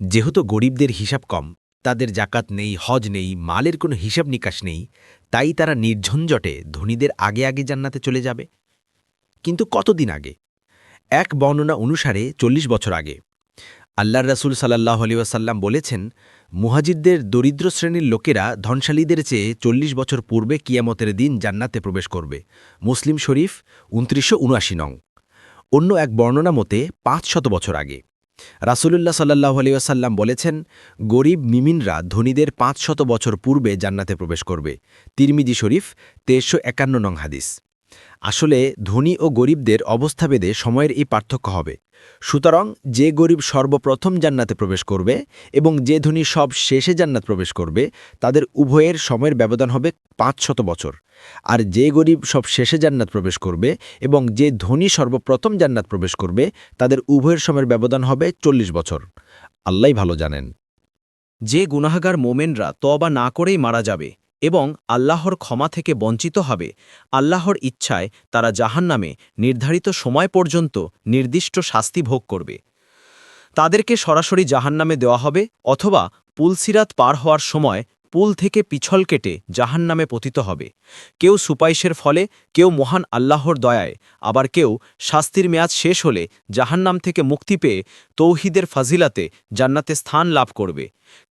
যেহেতু গরিবদের হিসাব কম, তাদের জাকাত নেই, হজ নেই, মালের কোনো হিসাব নিকাশ নেই, তাই তারা নির্ঝঞ্ঝটে ধনীদের আগে আগে জান্নাতে চলে যাবে। কিন্তু কতদিন আগে? এক বর্ণনা অনুসারে চল্লিশ বছর আগে। আল্লাহর রাসুল সাল্লাহ আলিয়াসাল্লাম বলেছেন মুহাজিদদের দরিদ্র শ্রেণির লোকেরা ধনশালীদের চেয়ে চল্লিশ বছর পূর্বে কিয়ামতের দিন জান্নাতে প্রবেশ করবে। মুসলিম শরীফ, উনত্রিশশো নং। অন্য এক বর্ণনা মতে পাঁচ শত বছর আগে। রাসুলুল্লাহ সাল্লাহ আলিয়াসাল্লাম বলেছেন, গরিব মিমিনরা ধনীদের পাঁচ শত বছর পূর্বে জান্নাতে প্রবেশ করবে। তিরমিজি শরীফ তেরশো একান্ন নং হাদিস। আসলে ধনী ও গরিবদের অবস্থাভেদে সময়ের এই পার্থক্য হবে। সুতরাং যে গরিব সর্বপ্রথম জান্নাতে প্রবেশ করবে এবং যে ধনী সব শেষে জান্নাত প্রবেশ করবে, তাদের উভয়ের সময়ের ব্যবধান হবে পাঁচ শত বছর। আর যে গরিব সব শেষে জান্নাত প্রবেশ করবে এবং যে ধনী সর্বপ্রথম জান্নাত প্রবেশ করবে, তাদের উভয়ের সময়ের ব্যবধান হবে চল্লিশ বছর। আল্লাহ ভালো জানেন। যে গুনাহগার মোমেনরা তবা না করেই মারা যাবে এবং আল্লাহর ক্ষমা থেকে বঞ্চিত হবে। আল্লাহর ইচ্ছায় তারা জাহান্নামে নির্ধারিত সময় পর্যন্ত নির্দিষ্ট শাস্তি ভোগ করবে। তাদেরকে সরাসরি জাহান্নামে দেওয়া হবে অথবা পুলসিরাত পার হওয়ার সময় পুল থেকে পিছল কেটে জাহান্নামে পতিত হবে। কেউ সুপাইশের ফলে, কেউ মহান আল্লাহর দয়ায়। আবার কেউ শাস্তির মেয়াদ শেষ হলে জাহান্নাম থেকে মুক্তি পেয়ে তৌহিদের ফাজিলাতে জান্নাতে স্থান লাভ করবে।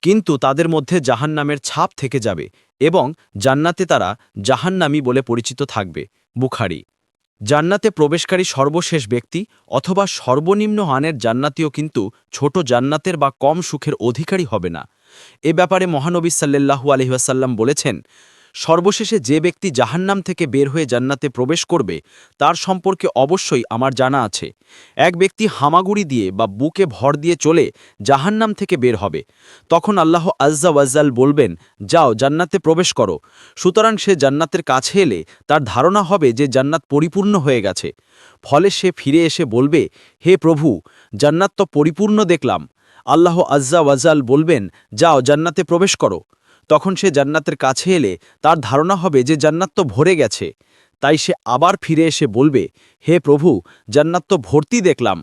কিন্তু তাদের মধ্যে জাহান্নামের ছাপ থেকে যাবে এবং জান্নাতে তারা জাহান্নামি বলে পরিচিত থাকবে। বুখারি। জান্নাতে প্রবেশকারী সর্বশেষ ব্যক্তি অথবা সর্বনিম্ন হানের জান্নাতিও কিন্তু ছোট জান্নাতের বা কম সুখের অধিকারী হবে না। এ ব্যাপারে মহানবী সাল্লাল্লাহু আলহিহাসাল্লাম বলেছেন, সর্বশেষে যে ব্যক্তি জাহান্নাম থেকে বের হয়ে জান্নাতে প্রবেশ করবে, তার সম্পর্কে অবশ্যই আমার জানা আছে। এক ব্যক্তি হামাগুড়ি দিয়ে বা বুকে ভর দিয়ে চলে জাহান্নাম থেকে বের হবে। তখন আল্লাহ আজ্জা ওয়াজ্জাল বলবেন, যাও, জান্নাতে প্রবেশ করো। সুতরাং সে জান্নাতের কাছে এলে তার ধারণা হবে যে জান্নাত পরিপূর্ণ হয়ে গেছে। ফলে সে ফিরে এসে বলবে, হে প্রভু, জান্নাত তো পরিপূর্ণ দেখলাম। আল্লাহ আজ্জা ওয়াজাল বলবেন, যাও জান্নাতে প্রবেশ করো। তখন সে জান্নাতের কাছে এলে তার ধারণা হবে যে জান্নাত তো ভরে গেছে। তাই সে আবার ফিরে এসে বলবে, হে প্রভু, জান্নাত তো ভর্তি দেখলাম।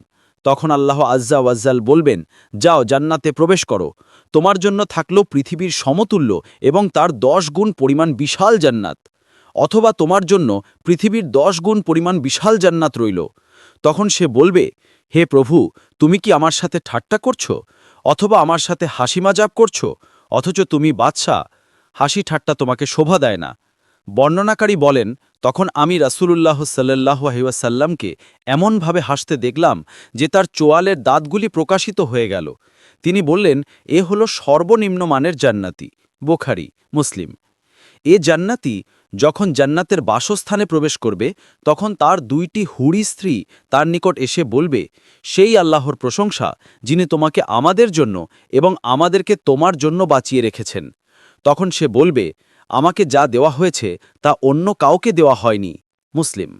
তখন আল্লাহ আজ্জা ওয়াজ্জাল বলবেন, যাও জান্নাতে প্রবেশ করো। তোমার জন্য থাকল পৃথিবীর সমতুল্য এবং তার দশ গুণ পরিমাণ বিশাল জান্নাত। অথবা তোমার জন্য পৃথিবীর দশ গুণ পরিমাণ বিশাল জান্নাত রইল। তখন সে বলবে হে প্রভু, তুমি কি আমার সাথে ঠাট্টা করছ? অথবা আমার সাথে হাসি মাজাব করছ? অথচ তুমি বাদশাহ, হাসি ঠাট্টা তোমাকে শোভা দেয় না। বর্ণনাকারী বলেন, তখন আমি রাসূলুল্লাহ সাল্লাল্লাহু আহিউসাল্লামকে এমনভাবে হাসতে দেখলাম যে তার চোয়ালের দাঁতগুলি প্রকাশিত হয়ে গেল। তিনি বললেন, এ হলো সর্বনিম্ন মানের জান্নাতি। বোখারি, মুসলিম। এ জান্নাতি যখন জান্নাতের বাসস্থানে প্রবেশ করবে, তখন তার দুইটি হুড়ি স্ত্রী তার নিকট এসে বলবে, সেই আল্লাহর প্রশংসা যিনি তোমাকে আমাদের জন্য এবং আমাদেরকে তোমার জন্য বাঁচিয়ে রেখেছেন। তখন সে বলবে, আমাকে যা দেওয়া হয়েছে তা অন্য কাউকে দেওয়া হয়নি, মুসলিম।